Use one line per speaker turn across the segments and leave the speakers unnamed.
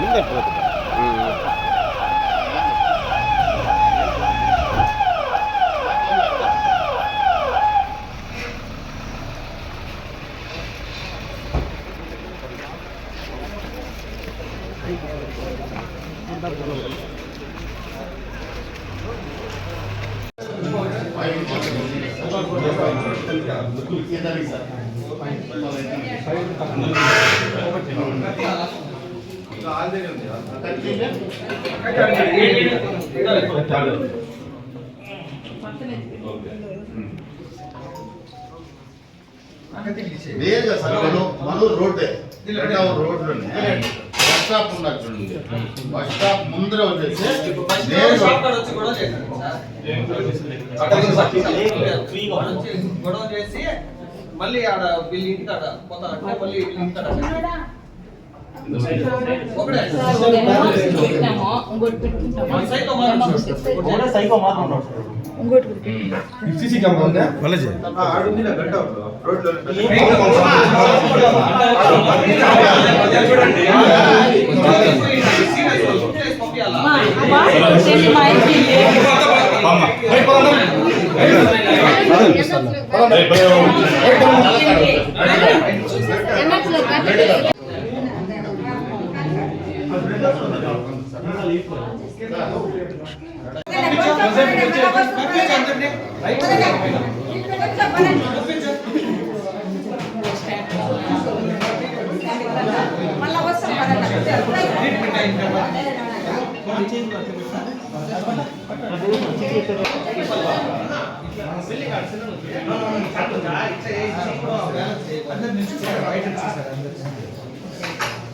ಮುಂದೆ ಹೋಗ್ತದೆ
నేరుగా సార్ మనం మనూరు రోడ్డే. రెండవ రోడ్లోనే. బస్ స్టాప్ చూడండి. బస్ స్టాప్ ముందర వచ్చేసి
గొడవ చేసి మళ్ళీ ఆడ వీళ్ళ ఇంటికి ఆడ పోతారంటే మళ్ళీ వీళ్ళ ఇంటికి ఆడ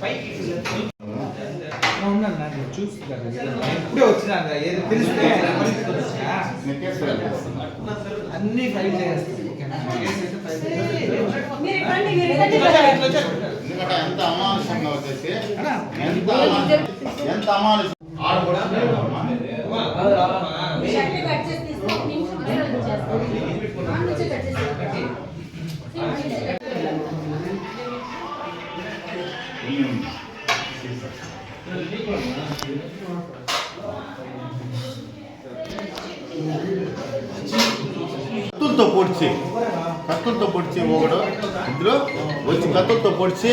పైకి
ఇప్పుడే వచ్చినా తెలిస్తే అన్ని ఫైల్ చేస్తాను
ఎందుకంటే ఎంత అమానుషంగా వచ్చేసి ఎంత ఎంత అమానుషం కూడా కత్తులతో పొడిచి కత్తులతో పొడిచి ఒకడు ఇద్దరు వచ్చి కత్తులతో పొడిచి.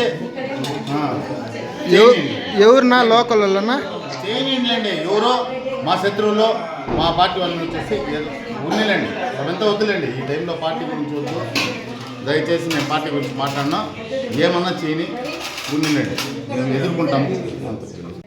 ఎవరినా లోకల్ వాళ్ళనా
చేయనియండి ఎవరో మా శత్రువులు మా పార్టీ వాళ్ళని వచ్చేసి ఉన్నిలేండి అవంతా వద్దులేండి. ఈ టైంలో పార్టీ గురించి వద్దు. దయచేసి నేను పార్టీ గురించి మాట్లాడినా. ఏమన్నా చేయని ఉన్నిలేండి మేము ఎదుర్కొంటాము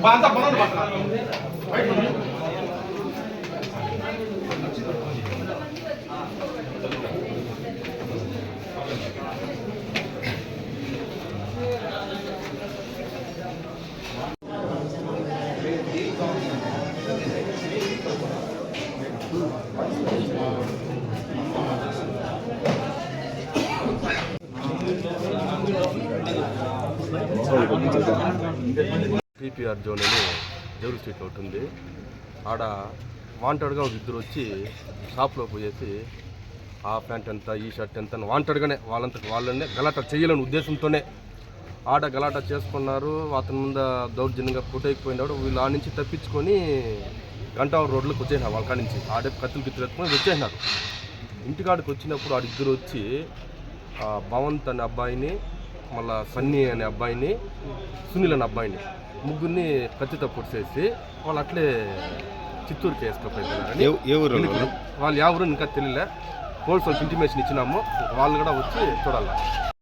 맞아 번호도 맞다 저 이거 문제다.
పీపీఆర్ జోన్ అని జౌరు స్ట్రీట్ ఒకటి ఉంది. ఆడ వాంటెడ్గా ఒక ఇద్దరు వచ్చి షాప్లో పోయేసి ఆ ప్యాంట్ ఎంత ఈ షర్ట్ ఎంత అని వాంటెడ్గానే వాళ్ళంతకు వాళ్ళనే గలాటా చేయాలని ఉద్దేశంతోనే ఆడ గలాటా చేసుకున్నారు. అతని ముందు దౌర్జన్యంగా పుట్టైపోయినాడు వీళ్ళు ఆ నుంచి తప్పించుకొని గంటావరం రోడ్లోకి వచ్చేసినారు వాళ్ళ కాడ నుంచి. ఆడే కత్తులు కిత్తులు ఎత్తుకొని వచ్చేసినారు. ఇంటికాడికి వచ్చినప్పుడు ఆడిద్దరు వచ్చి ఆ, భవంత్ అనే అబ్బాయిని మళ్ళా సన్నీ అనే అబ్బాయిని సునీల్ అనే అబ్బాయిని ముగ్గురిని కత్తితో పొడిచేసి వాళ్ళు అట్లే చిత్తూరుకి వేసుకపోయినారని వాళ్ళు? ఎవరు ఇంకా తెలియలే. పోలీసు వాళ్ళకి ఇంటిమేషన్ ఇచ్చినాము. వాళ్ళు కూడా వచ్చి చూడాలి.